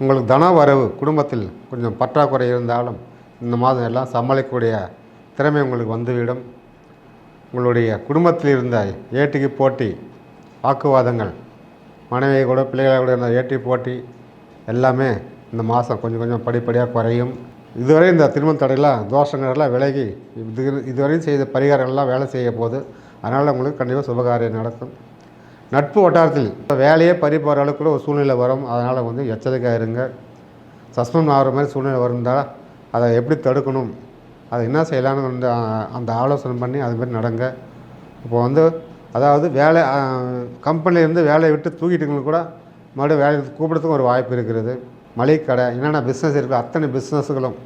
உங்களுக்கு தன வரவு குடும்பத்தில் கொஞ்சம் பற்றாக்குறை இருந்தாலும் இந்த மாதம் எல்லாம் சமாளிக்கக்கூடிய திறமை உங்களுக்கு வந்துவிடும். உங்களுடைய குடும்பத்தில் இருந்த ஏட்டிக்கு போட்டி வாக்குவாதங்கள் மனைவி கூட பிள்ளைகளை கூட இருந்த ஏட்டி போட்டி எல்லாமே இந்த மாதம் கொஞ்சம் கொஞ்சம் படிப்படியாக குறையும். இதுவரை இந்த திருமண தடையெல்லாம் தோஷங்கள்லாம் விலகி இது இதுவரையும் செய்த பரிகாரங்கள்லாம் வேலை செய்ய போகுது. அதனால் உங்களுக்கு கண்டிப்பாக சுபகாரியம் நடக்கும். நட்பு வட்டாரத்தில் இப்போ வேலையே பறி போகிற ஒரு சூழ்நிலை வரும். அதனால் வந்து எச்சரிக்கையாக இருங்க. சஸ்பெண்ட் ஆகிற மாதிரி சூழ்நிலை வருந்தால் அதை எப்படி தடுக்கணும்? அதை என்ன செய்யலான்னு வந்து அந்த ஆலோசனை பண்ணி அது மாதிரி நடங்க. இப்போ வந்து அதாவது வேலை கம்பெனிலேருந்து வேலையை விட்டு தூக்கிட்டுங்களுக்கு கூட மறுபடியும் வேலையை கூப்பிடுறதுக்கு ஒரு வாய்ப்பு இருக்கிறது மளிகை கடை என்னென்ன பிஸ்னஸ் இருக்குது அத்தனை பிஸ்னஸுகளும்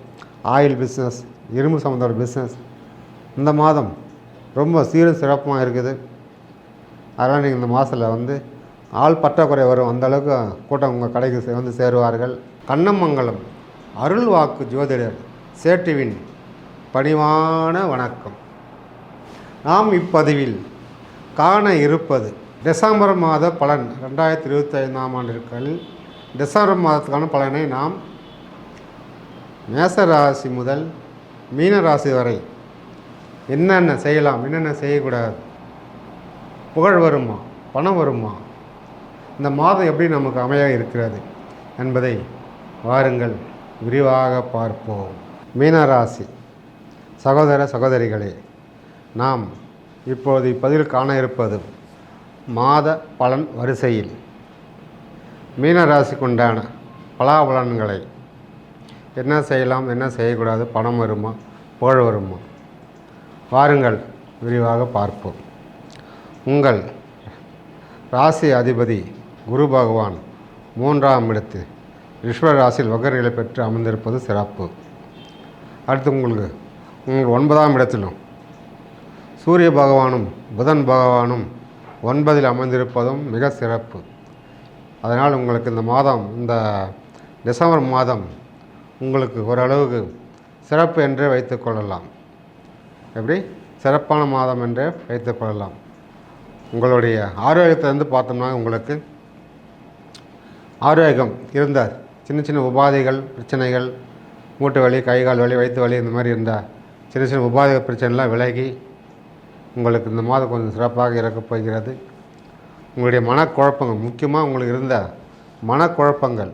ஆயில் பிஸ்னஸ் இரும்பு சம்மந்தோட பிஸ்னஸ் இந்த மாதம் ரொம்ப சீரும் சிறப்புமாக இருக்குது. அதனால் நீங்கள் இந்த மாதத்தில் வந்து ஆள் பற்றாக்குறை வரும். அந்தளவுக்கு கூட்டம் உங்கள் கடைக்கு வந்து சேருவார்கள். கண்ணமங்கலம் அருள் வாக்கு ஜோதிடர் சேட்டுவின் பணிவான வணக்கம். நாம் இப்பதிவில் காண இருப்பது டிசம்பர் மாத பலன் ரெண்டாயிரத்தி இருபத்தி ஐந்தாம் ஆண்டிற்குள் டிசம்பர் மாதத்துக்கான பலனை நாம் மேச ராசி முதல் மீன ராசி வரை என்னென்ன செய்யலாம் என்னென்ன செய்யக்கூடாது புகழ் வருமா? பணம் வருமா? இந்த மாதம் எப்படி நமக்கு அமைய இருக்கிறது என்பதை வாருங்கள். விரிவாக பார்ப்போம். மீனராசி சகோதர சகோதரிகளே நாம் இப்போது இப்பதில் காண இருப்பது மாத பலன் வரிசையில் மீனராசிக்கு உண்டான பலாபலன்களை என்ன செய்யலாம் என்ன செய்யக்கூடாது பணம் வருமா புகழ் வருமா? வாருங்கள். விரிவாக பார்ப்போம். உங்கள் ராசி அதிபதி குரு பகவான் மூன்றாம் இடத்தில் ரிஷ்வ ராசியில் பெற்று அமர்ந்திருப்பது சிறப்பு. அடுத்து உங்களுக்கு உங்கள் ஒன்பதாம் இடத்திலும் சூரிய பகவானும் புதன் பகவானும் ஒன்பதில் அமர்ந்திருப்பதும் மிக சிறப்பு. அதனால் உங்களுக்கு இந்த மாதம் இந்த டிசம்பர் மாதம் உங்களுக்கு ஓரளவுக்கு சிறப்பு என்றே வைத்துக்கொள்ளலாம் எப்படி? சிறப்பான மாதம் என்றே வைத்துக்கொள்ளலாம் உங்களுடைய ஆரோக்கியத்தை வந்து பார்த்தோம்னா உங்களுக்கு ஆரோக்கியம் இருந்தார். சின்ன சின்ன உபாதைகள் பிரச்சனைகள் மூட்டு வலி கை கால் வலி வயிற்று வலி இந்த மாதிரி இருந்த சின்ன சின்ன உபாதை பிரச்சனைலாம் விலகி உங்களுக்கு இந்த மாதம் கொஞ்சம் சிறப்பாக இருக்கப் போகிறது. உங்களுடைய மனக்குழப்பங்கள் முக்கியமாக உங்களுக்கு இருந்த மனக்குழப்பங்கள்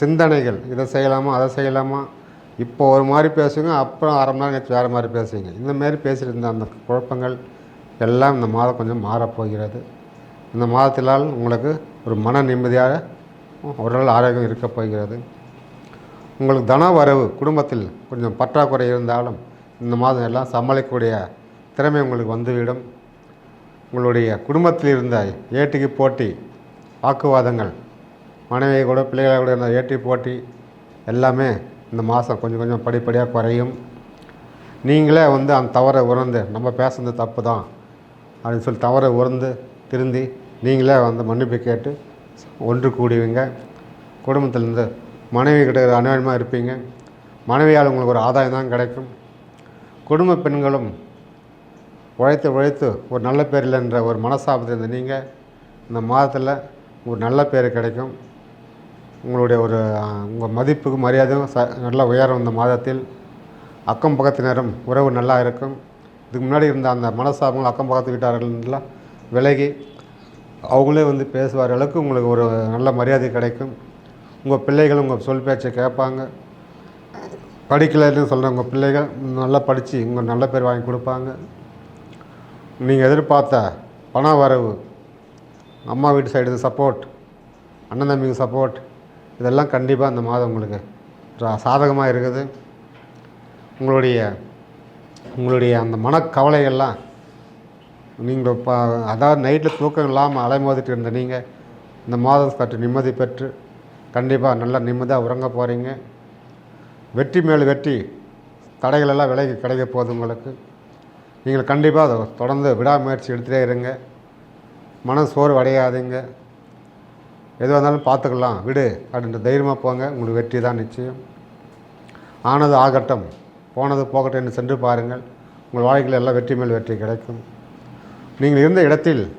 சிந்தனைகள் இதை செய்யலாமா அதை செய்யலாமா? இப்போ ஒரு மாதிரி பேசுவீங்க அப்புறம் அரை மணி நேரம் கழிச்சு வேறு மாதிரி பேசுவீங்க. இந்த மாதிரி பேசிட்டு இருந்த அந்த குழப்பங்கள் எல்லாம் இந்த மாதம் கொஞ்சம் மாறப்போகிறது. இந்த மாதத்தினால் உங்களுக்கு ஒரு மன நிம்மதியாக உடல் ஆரோக்கியம் இருக்கப் போகிறது. உங்களுக்கு தன வரவு குடும்பத்தில் கொஞ்சம் பற்றாக்குறை இருந்தாலும் இந்த மாதம் எல்லாம் சமாளிக்கக்கூடிய திறமை உங்களுக்கு வந்துவிடும். உங்களுடைய குடும்பத்தில் இருந்த ஏட்டிக்கு போட்டி வாக்குவாதங்கள் மனைவி கூட பிள்ளைகளை கூட இருந்த ஏட்டி போட்டி எல்லாமே இந்த மாதம் கொஞ்சம் கொஞ்சம் படிப்படியாக குறையும். நீங்களே வந்து அந்த தவறை உணர்ந்து நம்ம பேசுனது தப்பு தான். அப்படின்னு சொல்லி தவறை உணர்ந்து திருந்தி நீங்களே வந்து மன்னிப்பு கேட்டு ஒன்று கூடுவீங்க. குடும்பத்திலேருந்து மனைவி கிட்ட அநியாயமாக இருப்பீங்க. மனைவியால் உங்களுக்கு ஒரு ஆதாயம் தான் கிடைக்கும். குடும்ப பெண்களும் உழைத்து உழைத்து ஒரு நல்ல பேர் இல்லைன்ற ஒரு மனசாபத்தில் இருந்த நீங்கள் இந்த மாதத்தில் ஒரு நல்ல பேர் கிடைக்கும். உங்களுடைய ஒரு உங்கள் மதிப்புக்கு மரியாதையும் ச நல்லா உயரும் இந்த மாதத்தில். அக்கம் பக்கத்தினரும் உறவு நல்லா இருக்கும். இதுக்கு முன்னாடி இருந்த அந்த மனசாபங்கள் அக்கம் பக்கத்து வீட்டார்கள்லாம் விலகி அவங்களே வந்து பேசுவார். அளவுக்கு உங்களுக்கு ஒரு நல்ல மரியாதை கிடைக்கும். உங்கள் பிள்ளைகள் உங்கள் சொல் பேச்சை கேட்பாங்க. படிக்கலைன்னு சொல்கிற உங்கள் பிள்ளைகள் நல்லா படித்து உங்கள் நல்ல பேர் வாங்கி கொடுப்பாங்க. நீங்கள் எதிர்பார்த்த பண வரவு அம்மா வீட்டு சைடு சப்போர்ட் அண்ணன் தம்பிக்கு சப்போர்ட் இதெல்லாம் கண்டிப்பாக இந்த மாதம் உங்களுக்கு சாதகமாக இருக்குது. உங்களுடைய உங்களுடைய அந்த மனக்கவலைகள்லாம் நீங்கள் இப்போ அதாவது நைட்டில் தூக்கம் இல்லாமல் அலைமோதிட்டு இருந்த நீங்கள் இந்த மாதம் சற்று நிம்மதி பெற்று கண்டிப்பாக நல்லா நிம்மதியாக உறங்க போகிறீங்க வெற்றி மேல் வெற்றி தடைகளெல்லாம் விலகி கிடைக்க போகுது உங்களுக்கு. நீங்கள் கண்டிப்பாக அதை தொடர்ந்து விடாமுயற்சி எடுத்துகிட்டே இருங்க. மனம் சோர்வு அடையாதீங்க. எதுவாக இருந்தாலும் பார்த்துக்கலாம். விடு அப்படின்ற தைரியமாக போங்க. உங்களுக்கு வெற்றி தான் நிச்சயம். ஆனது ஆகட்டும். போனது போகட்டும் என்று சென்று பாருங்கள். உங்கள் வாழ்க்கையில் எல்லாம் வெற்றி மேல் வெற்றி கிடைக்கும். நீங்கள் இருந்த இடத்தில்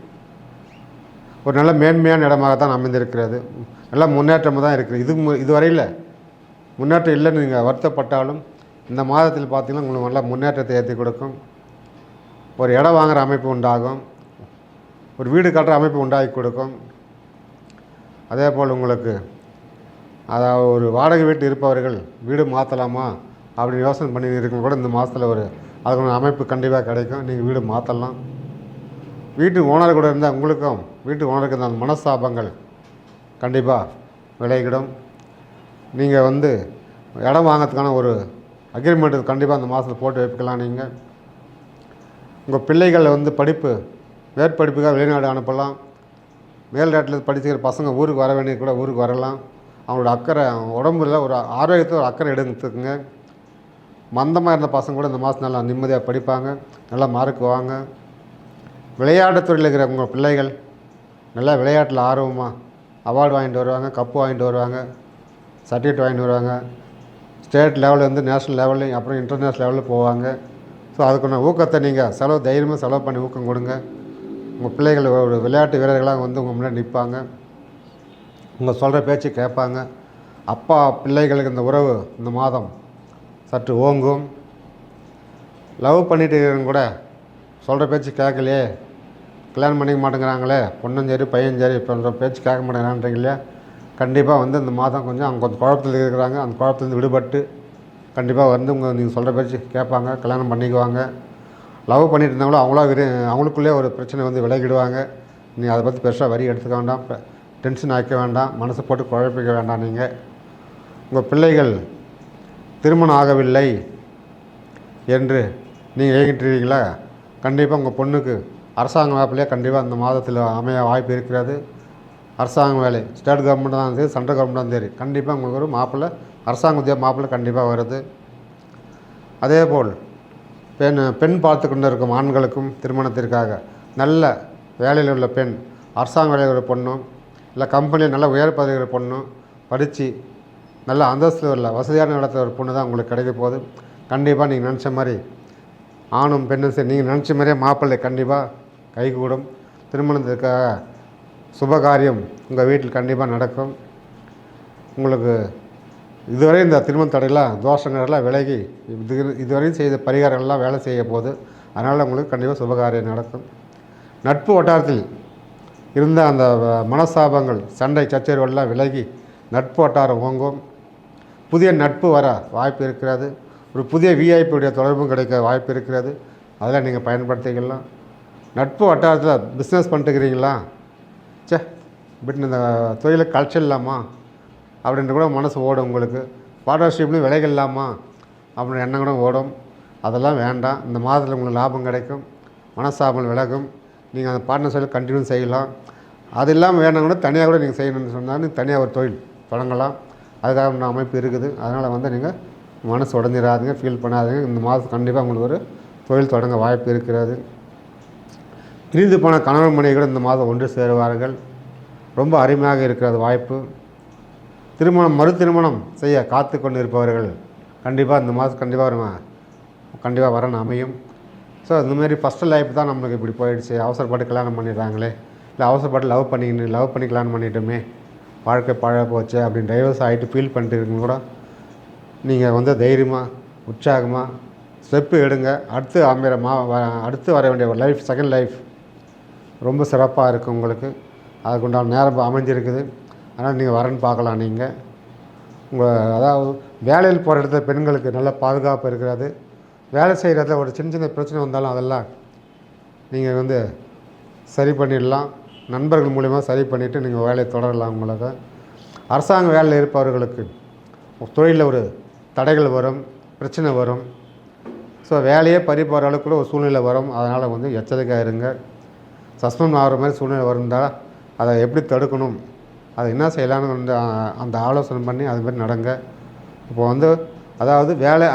ஒரு நல்ல மேன்மையான இடமாக தான் அமைந்திருக்கிறது. நல்ல முன்னேற்றமாக தான் இருக்குது. இது மு- இதுவரையில் முன்னேற்றம் இல்லைன்னு நீங்கள் வருத்தப்பட்டாலும் இந்த மாதத்தில் பார்த்தீங்கன்னா உங்களுக்கு நல்ல முன்னேற்றத்தை ஏற்றி கொடுக்கும். ஒரு இடம் வாங்குகிற அமைப்பு உண்டாகும். ஒரு வீடு கட்டுற அமைப்பு உண்டாகி கொடுக்கும். அதே போல் உங்களுக்கு அதாவது ஒரு வாடகை வீட்டு இருப்பவர்கள் வீடு மாற்றலாமா அப்படி யோசனை பண்ணி இருக்கும் கூட இந்த மாதத்தில் ஒரு அதுக்கு அமைப்பு கண்டிப்பாக கிடைக்கும். நீங்கள் வீடு மாற்றலாம் வீட்டு ஓனர் கூட இருந்தால் உங்களுக்கும் வீட்டு ஓனருக்கு அந்த மனஸ்தாபங்கள் கண்டிப்பாக விளையிடும் நீங்கள் வந்து இடம் வாங்கிறதுக்கான ஒரு அக்ரிமெண்ட் கண்டிப்பாக அந்த மாதத்தில் போட்டு வைக்கலாம் நீங்கள் உங்கள் பிள்ளைகளை வந்து படிப்பு மேற்படிப்புக்காக வெளிநாடு அனுப்பலாம். மேல் நாட்டில் படிச்சுக்கிற பசங்க ஊருக்கு வர வேண்டிய கூட ஊருக்கு வரலாம். அவங்களோட அக்கறை உடம்புல ஒரு ஆரோக்கியத்தை ஒரு அக்கறை எடுத்துக்குங்க. மந்தமாக இருந்த பசங்க கூட இந்த மாதம் நல்லா நிம்மதியாக படிப்பாங்க நல்லா மார்க் வாங்க. விளையாட்டுத்துறையில் இருக்கிற உங்கள் பிள்ளைகள் நல்லா விளையாட்டில் ஆர்வமாக அவார்டு வாங்கிட்டு வருவாங்க கப்பு வாங்கிட்டு வருவாங்க சர்டிஃபிகேட் வாங்கிட்டு வருவாங்க. ஸ்டேட் லெவல்லேருந்து நேஷ்னல் லெவல்லையும் அப்புறம் இன்டர்நேஷ்னல் லெவலில் போவாங்க. ஸோ அதுக்குள்ள ஊக்கத்தை நீங்கள் செலவு தைரியமாக செலவு பண்ணி ஊக்கம் கொடுங்க. உங்கள் பிள்ளைகள் ஒரு விளையாட்டு வீரர்களாக வந்து உங்கள் முன்னாடி நிற்பாங்க உங்கள் சொல்கிற பேச்சு கேட்பாங்க. அப்பா பிள்ளைகளுக்கு இந்த உறவு இந்த மாதம் சற்று ஓங்கும். லவ் பண்ணிட்டு கூட சொல்கிற பேச்சு கேட்கலையே. கல்யாணம் பண்ணிக்க மாட்டேங்கிறாங்களே. பொண்ணும் சரி பையன் சரி இப்போ பேச்சு கேட்க மாட்டேங்கிறான்றீங்களே கண்டிப்பாக வந்து இந்த மாதம் கொஞ்சம் அவங்க கொஞ்சம் குழப்பத்தில் இருக்கிறாங்க. அந்த குழப்பத்துலேருந்து விடுபட்டு கண்டிப்பாக வந்து உங்கள் நீங்கள் சொல்கிற பேச்சு கேட்பாங்க கல்யாணம் பண்ணிக்குவாங்க. லவ் பண்ணிட்டு இருந்தாங்களோ அவங்களா விரு அவங்களுக்குள்ளே ஒரு பிரச்சனை வந்து விலகிடுவாங்க. நீ அதை பற்றி பெருசாக வரி எடுத்துக்க வேண்டாம். டென்ஷன் ஆக்க வேண்டாம். மனசை போட்டு குழப்பிக்க வேண்டாம் நீங்கள் உங்கள் பிள்ளைகள் திருமணம் ஆகவில்லை என்று நீங்கள் ஏகிட்டுருக்கீங்களா? கண்டிப்பாக உங்கள் பொண்ணுக்கு அரசாங்க வேப்பிலையே கண்டிப்பாக அந்த மாதத்தில் அமைய வாய்ப்பு இருக்கிறது. அரசாங்க வேலை ஸ்டேட் கவர்மெண்ட் தான் சரி சென்ட்ரல் கவர்மெண்ட் தான் சரி. கண்டிப்பாக உங்களுக்கு ஒரு மாப்பிள்ளை அரசாங்க உத்தியோக மாப்பிள்ளை கண்டிப்பாக வருது. அதே போல் பெண் பெண் பார்த்து கொண்டு இருக்கும் ஆண்களுக்கும் திருமணத்திற்காக நல்ல வேலையில் உள்ள பெண் அரசாங்க வேலையில் உள்ள பொண்ணும் இல்லை கம்பெனியில் நல்ல உயர் பதவியில் பொண்ணும் படித்து நல்ல அந்தஸ்தில் உள்ள வசதியான இடத்துல ஒரு பொண்ணு தான் உங்களுக்கு கிடைக்க போகுது. கண்டிப்பாக நீங்கள் நினச்ச மாதிரி ஆணும் பெண்ணும் சரி நீங்கள் நினச்ச மாதிரியே மாப்பிள்ளை கண்டிப்பாக கைகூடும். திருமணத்திற்காக சுபகாரியம் உங்கள் வீட்டில் கண்டிப்பாக நடக்கும். உங்களுக்கு இதுவரை இந்த திருமண தடையெல்லாம் தோஷங்கள்லாம் விலகி இது இதுவரையும் செய்த பரிகாரங்கள்லாம் வேலை செய்ய போகுது. அதனால் உங்களுக்கு கண்டிப்பாக சுபகாரியம் நடக்கும். நட்பு வட்டாரத்தில் இருந்த அந்த வ- மனஸ்தாபங்கள் சண்டை சச்சரவுகள்லாம் விலகி நட்பு வட்டாரம் ஓங்கும். புதிய நட்பு வர வாய்ப்பு இருக்கிறது. ஒரு புதிய விஐபியுடைய தொடர்பும் கிடைக்க வாய்ப்பு இருக்கிறது. அதெல்லாம் நீங்கள் பயன்படுத்திக்கலாம். நட்பு வட்டாரத்தில் பிஸ்னஸ் பண்ணிட்டுக்கிறீங்களா சே பட் இந்த தொழிலை கழிச்சிடலாமா அப்படின்ட்டு கூட மனசு ஓடும் உங்களுக்கு. பார்ட்னர்ஷிப்லையும் இல்லாமா? அப்படின்ற எண்ணம் கூட ஓடும். அதெல்லாம் வேண்டாம். இந்த மாதத்தில் உங்களுக்கு லாபம் கிடைக்கும். மனசாபம் விலகும். நீங்கள் அந்த பார்ட்னர்ஷிப்பில் கண்டினியூ செய்யலாம். அது இல்லாமல் வேணும் கூட தனியாக கூட நீங்கள் செய்யணும்னு சொன்னால் தனியாக ஒரு தொழில் தொடங்கலாம். அதுக்காக உண்டான அமைப்பு இருக்குது அதனால் வந்து நீங்கள் மனசு உடஞ்சிடாதீங்க ஃபீல் பண்ணாதீங்க. இந்த மாதம் கண்டிப்பாக உங்களுக்கு ஒரு தொழில் தொடங்க வாய்ப்பு இருக்கிறது. பிரிந்து போன கணவன் மனைவிகள் கூட இந்த மாதம் ஒன்று சேருவார்கள். ரொம்ப அருமையாக இருக்கிறது வாய்ப்பு. திருமணம் மறு திருமணம் செய்ய காத்து கொண்டு இருப்பவர்கள் கண்டிப்பாக இந்த மாதம் கண்டிப்பாக வருமா கண்டிப்பாக வரணும் அமையும். ஸோ இந்த மாதிரி ஃபஸ்ட்டு லைஃப் தான் நம்மளுக்கு இப்படி போயிடுச்சு. அவசரப்பட்டு கல்யாணம் பண்ணிடுறாங்களே. இல்லை அவசரப்பட்டு லவ் பண்ணிக்கிட்டு லவ் பண்ணி கல்யாணம் பண்ணிட்டோமே. வாழ்க்கை பழ போச்சு அப்படின்னு டைவர்ஸ் ஆகிட்டு ஃபீல் பண்ணிட்டு கூட நீங்கள் வந்து தைரியமாக உற்சாகமாக ஸ்டெப்பு எடுங்க. அடுத்து அமைகிற மா வ- அடுத்து வர வேண்டிய ஒரு லைஃப் செகண்ட் லைஃப் ரொம்ப சிறப்பாக இருக்கும் உங்களுக்கு. அதுக்குண்டான நேரம் அமைஞ்சிருக்குது. அதனால் நீங்கள் வரன்னு பார்க்கலாம் நீங்கள் உங்கள் அதாவது வேலையில் போகிற இடத்துல பெண்களுக்கு நல்ல பாதுகாப்பு இருக்கிறது. வேலை செய்கிற இடத்துல ஒரு சின்ன சின்ன பிரச்சனை வந்தாலும் அதெல்லாம் நீங்கள் வந்து சரி பண்ணிடலாம். நண்பர்கள் மூலிமா சரி பண்ணிவிட்டு நீங்கள் வேலையை தொடரலாம் உங்களுக்கு அரசாங்க வேலையில் இருப்பவர்களுக்கு தொழிலில் ஒரு தடைகள் வரும் பிரச்சனை வரும். ஸோ வேலையே பறி போகிற ஒரு சூழ்நிலை வரும். அதனால் வந்து எச்சரிக்கையாக இருங்க. சஸ்பெண்ட் ஆகிற மாதிரி சூழ்நிலை வருந்தால் அதை எப்படி தடுக்கணும்? அதை என்ன செய்யலாம்னு வந்து அந்த ஆலோசனை பண்ணி அது மாதிரி நடங்க. இப்போ வந்து அதாவது வேலை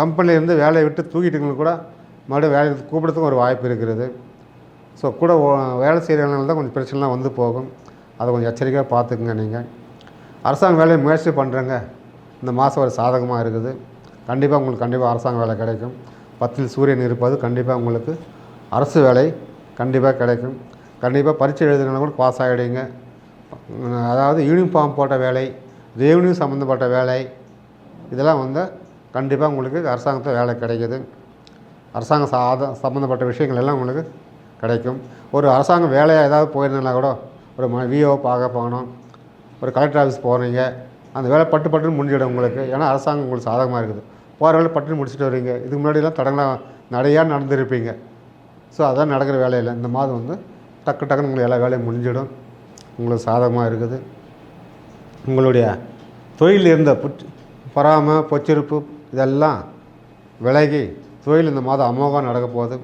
கம்பெனிலேருந்து வேலையை விட்டு தூக்கிட்டுங்களுக்கு கூட மறுபடியும் வேலையை கூப்பிடுறதுக்கும் ஒரு வாய்ப்பு இருக்கிறது. ஸோ கூட வேலை செய்கிறவங்களால தான் கொஞ்சம் பிரச்சனைலாம் வந்து போகும். அதை கொஞ்சம் எச்சரிக்கையாக பார்த்துக்குங்க நீங்கள் அரசாங்க வேலையை முயற்சி பண்ணுறேங்க இந்த மாதம் ஒரு சாதகமாக இருக்குது. கண்டிப்பாக உங்களுக்கு கண்டிப்பாக அரசாங்க வேலை கிடைக்கும். பத்தில் சூரியன் இருப்பது கண்டிப்பாக உங்களுக்கு அரசு வேலை கண்டிப்பாக கிடைக்கும். கண்டிப்பாக பரீட்சை எழுதுனா கூட பாஸ் ஆகிடுங்க அதாவது யூனிஃபார்ம் போட்ட வேலை ரெவன்யூ சம்மந்தப்பட்ட வேலை இதெல்லாம் வந்து கண்டிப்பாக உங்களுக்கு அரசாங்கத்தில் வேலை கிடைக்கிது. அரசாங்க சாத சம்மந்தப்பட்ட விஷயங்கள் எல்லாம் உங்களுக்கு கிடைக்கும். ஒரு அரசாங்க வேலையாக ஏதாவது போயிருந்தனா கூட ஒரு ம விஓ பார்க்க போகணும். ஒரு கலெக்டர் ஆஃபீஸ் போகிறீங்க அந்த வேலை பட்டு பட்டுன்னு முடிஞ்சிடும் உங்களுக்கு. ஏன்னா அரசாங்கம் உங்களுக்கு சாதகமாக இருக்குது. போகிற வேலை பட்டுன்னு முடிச்சுட்டு வரீங்க. இதுக்கு முன்னாடிலாம் தடங்கலாம் நடையாக நடந்துருப்பீங்க. ஸோ அதான் நடக்கிற வேலையில். இந்த மாதம் வந்து டக்கு டக்குன்னு உங்களுக்கு எல்லா வேலையும் முடிஞ்சிடும். உங்களுக்கு சாதகமாக இருக்குது. உங்களுடைய தொழில் இருந்த புற்று பொறாமை பொச்சிருப்பு இதெல்லாம் விலகி தொழில் இந்த மாதம் அமோகம் நடக்க போகுது.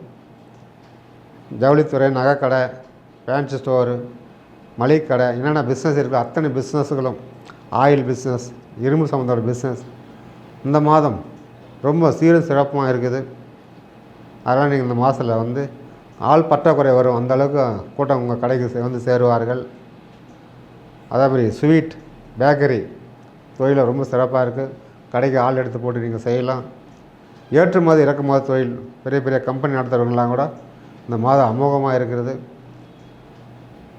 ஜவுளித்துறை நகைக்கடை ஃபேன்சி ஸ்டோரு மளிகை கடை என்னென்ன பிஸ்னஸ் இருக்குது அத்தனை பிஸ்னஸுகளும் ஆயில் பிஸ்னஸ் இரும்பு சம்மந்தோட பிஸ்னஸ் இந்த மாதம் ரொம்ப சீரும் சிறப்பாக இருக்குது. அதனால் நீங்கள் இந்த மாதத்தில் வந்து ஆள் பற்றாக்குறை வரும். அந்தளவுக்கு கூட்டம் உங்கள் கடைக்கு வந்து சேருவார்கள். அதே மாதிரி ஸ்வீட் பேக்கரி தொழில் ரொம்ப சிறப்பாக இருக்குது கடைக்கு ஆள் எடுத்து போட்டு நீங்கள் செய்யலாம். ஏற்றுமதி இறக்குமதி தொழில் பெரிய பெரிய கம்பெனி நடத்துகிறவங்களாம் கூட இந்த மாதம் அமோகமாக இருக்கிறது.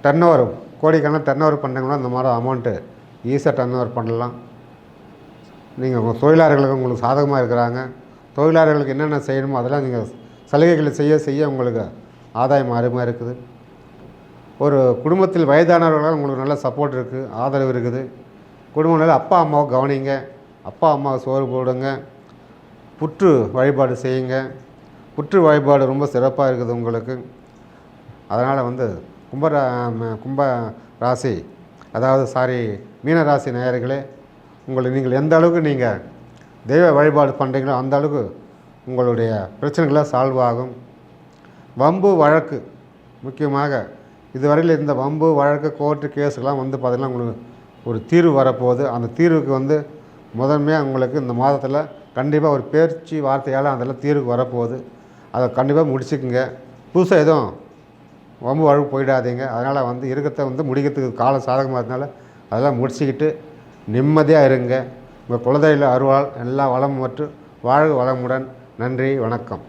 டர்ன் ஓவர் கோடிக்கணக்கில் டர்ன் ஓவர் பண்ணுறீங்களா இந்த மாதிரி அமௌண்ட்டு ஈஸியாக டர்ன் ஓவர் பண்ணலாம். நீங்கள் உங்கள் தொழிலாளர்களுக்கு உங்களுக்கு சாதகமாக இருக்கிறாங்க. தொழிலாளர்களுக்கு என்னென்ன செய்யணுமோ அதெல்லாம் நீங்கள் சலுகைகளை செய்ய செய்ய உங்களுக்கு ஆதாயம் அருமையாக இருக்குது. ஒரு குடும்பத்தில் வயதானவர்களால் உங்களுக்கு நல்ல சப்போர்ட் இருக்குது ஆதரவு இருக்குது. குடும்பங்களில் அப்பா அம்மாவை கவனிங்க. அப்பா அம்மாவை சோறு போடுங்க. புற்று வழிபாடு செய்யுங்க. புற்று வழிபாடு ரொம்ப சிறப்பாக இருக்குது உங்களுக்கு. அதனால் வந்து கும்ப ரா- ம- கும்ப ராசி அதாவது சாரி மீன ராசி நேயர்களே உங்களை நீங்கள் எந்த அளவுக்கு நீங்கள் தெய்வ வழிபாடு பண்ணுறீங்களோ அந்த அளவுக்கு உங்களுடைய பிரச்சனைகள்லாம் சால்வ் ஆகும். வம்பு வழக்கு முக்கியமாக இதுவரையில் இருந்த வம்பு வழக்கு கோர்ட்டு கேஸுக்கெலாம் வந்து பார்த்திங்கன்னா உங்களுக்கு ஒரு தீர்வு வரப்போகுது. அந்த தீர்வுக்கு வந்து முதன்மையாக உங்களுக்கு இந்த மாதத்தில் கண்டிப்பாக ஒரு பேச்சு வார்த்தையால் அதெல்லாம் தீர்வுக்கு வரப்போகுது. அதை கண்டிப்பாக முடிச்சுக்குங்க. புதுசாக எதுவும் வம்பு வழக்கு போயிடாதீங்க. அதனால் வந்து இருக்கத்தை வந்து முடிக்கிறதுக்கு காலம் சாதகமாக இருந்தனால அதெல்லாம் முடிச்சுக்கிட்டு நிம்மதியாக இருங்க. உங்கள் குலதெய்வ அருவாள் எல்லா வளம் மற்றும் வாழ்க வளமுடன். நன்றி வணக்கம்.